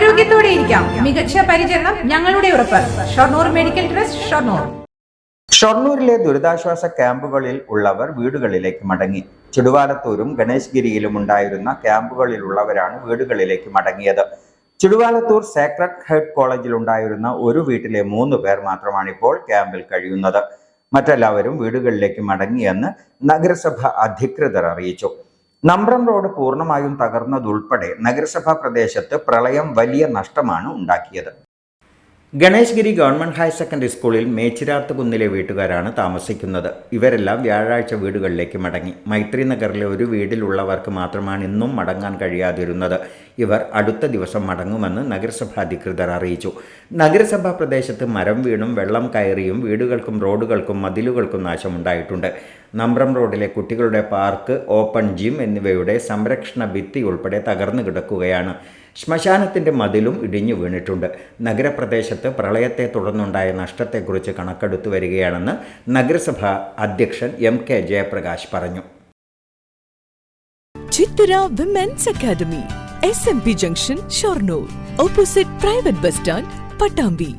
ആരോഗ്യത്തോടെ ഇരിക്കാം. മികച്ച പരിചരണം ഞങ്ങളുടെ ഉറപ്പ്. Shoranur medical trust Shoranur. ഷൊർണൂരിലെ ദുരിതാശ്വാസ ക്യാമ്പുകളിൽ ഉള്ളവർ വീടുകളിലേക്ക് മടങ്ങി. ചുടുവാലത്തൂരും ഗണേശ്ഗിരിയിലും ഉണ്ടായിരുന്ന ക്യാമ്പുകളിലുള്ളവരാണ് വീടുകളിലേക്ക് മടങ്ങിയത്. ചുടുവാലത്തൂർ സേക്രഡ് ഹെഡ് കോളേജിൽ ഉണ്ടായിരുന്ന ഒരു വീട്ടിലെ മൂന്ന് പേർ മാത്രമാണ് ഇപ്പോൾ ക്യാമ്പിൽ കഴിയുന്നത്. മറ്റെല്ലാവരും വീടുകളിലേക്ക് മടങ്ങിയെന്ന് നഗരസഭ അധികൃതർ അറിയിച്ചു. നമ്പ്രം റോഡ് പൂർണമായും തകർന്നതുൾപ്പെടെ നഗരസഭാ പ്രദേശത്ത് പ്രളയം വലിയ നഷ്ടമാണ് ഉണ്ടാക്കിയത്. ഗണേശ്ഗിരി ഗവൺമെന്റ് ഹയർ സെക്കൻഡറി സ്കൂളിൽ മേച്ചിരാത്ത് കുന്നിലെ വീട്ടുകാരാണ് താമസിക്കുന്നത്. ഇവരെല്ലാം വ്യാഴാഴ്ച വീടുകളിലേക്ക് മടങ്ങി. മൈത്രി നഗറിലെ ഒരു വീട്ടിലുള്ളവർക്ക് മാത്രമാണ് ഇന്നും മടങ്ങാൻ കഴിയാതിരുന്നത്. ഇവർ അടുത്ത ദിവസം മടങ്ങുമെന്ന് നഗരസഭാ അധികൃതർ അറിയിച്ചു. നഗരസഭാ പ്രദേശത്ത് മരം വീണും വെള്ളം കയറിയും വീടുകൾക്കും റോഡുകൾക്കും മതിലുകൾക്കും നാശമുണ്ടായിട്ടുണ്ട്. നമ്പ്രം റോഡിലെ കുട്ടികളുടെ പാർക്ക് ഓപ്പൺ ജിം എന്നിവയുടെ സംരക്ഷണ ഭിത്തി ഉൾപ്പെടെ തകർന്നു കിടക്കുകയാണ്. ശ്മശാനത്തിന്റെ മതിലും ഇടിഞ്ഞു വീണിട്ടുണ്ട്. നഗരപ്രദേശത്ത് പ്രളയത്തെ തുടർന്നുണ്ടായ നഷ്ടത്തെക്കുറിച്ച് കണക്കെടുത്തു വരികയാണെന്ന് നഗരസഭ അധ്യക്ഷൻ എം കെ ജയപ്രകാശ് പറഞ്ഞു. Chithara women's academy S M P junction Shoranur opposite private bus stand Pattambi